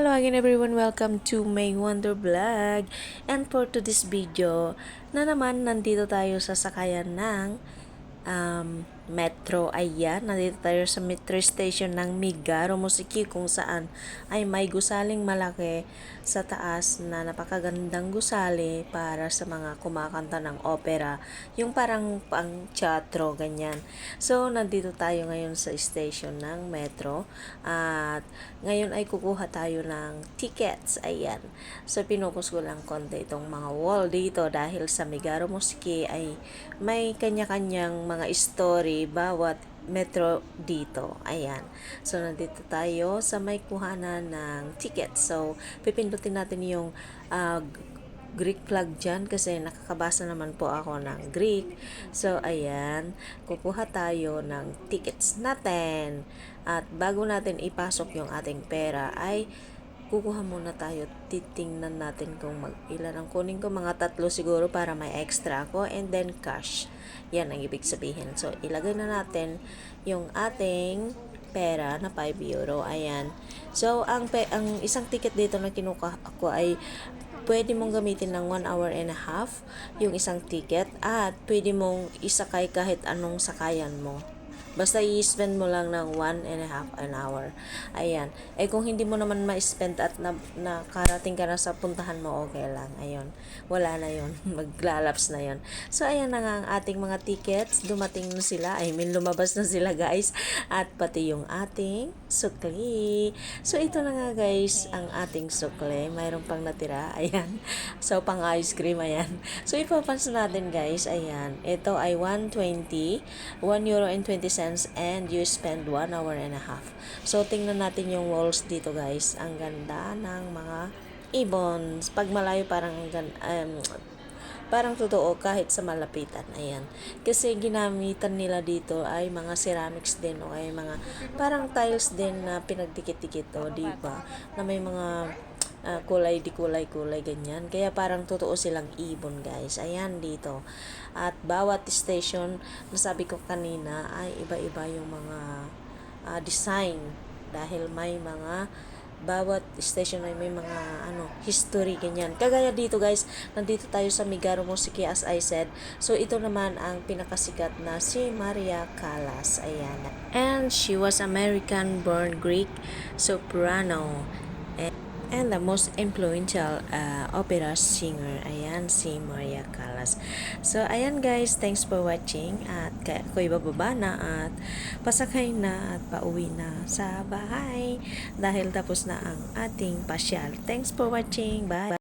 Hello again everyone, welcome to May Wonder Vlog. And for today's video, na naman nandito tayo sa sakayan ng um, metro. Ayan, nandito tayo sa metro station ng Migaro Musiki kung saan ay may gusaling malaki sa taas na napakagandang gusali para sa mga kumakanta ng opera. Yung parang pang teatro, ganyan. So, nandito tayo ngayon sa station ng metro at ngayon ay kukuha tayo ng tickets. Ayan. So, pinukus ko lang konti itong mga wall dito dahil sa Migaro Musiki ay may kanya-kanyang mga story bawat metro dito. Ayan. So, nandito tayo sa may kuhanan ng ticket. So, pipindutin natin yung ah, Greek flag dyan kasi nakakabasa naman po ako ng Greek. So, ayan. Kukuha tayo ng tickets natin. At bago natin ipasok yung ating pera ay kukuha muna tayo. Titingnan natin kung mag ilan ang kunin ko. Mga tatlo siguro para may extra ako. And then cash. Yan ang ibig sabihin. So, ilagay na natin yung ating pera na 5 euro. Ayan. So, ang, pe- ang isang ticket dito na kinuha ko ay pwede mong gamitin ng 1 hour and a half yung isang ticket at pwede mong isakay kahit anong sakayan mo. Basta i-spend mo lang ng 1 and a half an hour. Ayan. Eh kung hindi mo naman ma-spend at na, nakarating ka na sa puntahan mo, okay lang. Ayun. Wala na yon Maglalaps na yon So, ayan na nga ang ating mga tickets. Dumating na sila. I mean, lumabas na sila guys. At pati yung ating sukli. So, ito na nga guys, ang ating sukli. Mayroon pang natira. Ayan. So, pang ice cream. Ayan. So, ipapansin natin guys. Ayan. Ito ay 120. 1 euro and 20 cents and you spend 1 hour and a half. So, tingnan natin yung walls dito guys. Ang ganda ng mga ibons. Pag malayo parang um, parang totoo kahit sa malapitan. Ayan. Kasi ginamitan nila dito ay mga ceramics din o ay mga parang tiles din na pinagdikit-dikit o, di ba? Na may mga ah, kulay di kulay kulay ganyan. Kaya parang totoo silang ibon guys. Ayan dito. At bawat station, nasabi ko kanina, ay iba-iba yung mga ah, design dahil may mga bawat station ay may mga ano history ganyan. Kagaya dito guys, nandito tayo sa Migaro Musiki as I said. So ito naman ang pinakasikat na si Maria Callas. Ayan. And she was American born Greek soprano. And, and the most influential uh, opera singer. Ayan si Maria Callas. So ayan guys, thanks for watching at ako'y bababa na at pasakay na at pauwi na sa bahay dahil tapos na ang ating pasyal. Thanks for watching. Bye.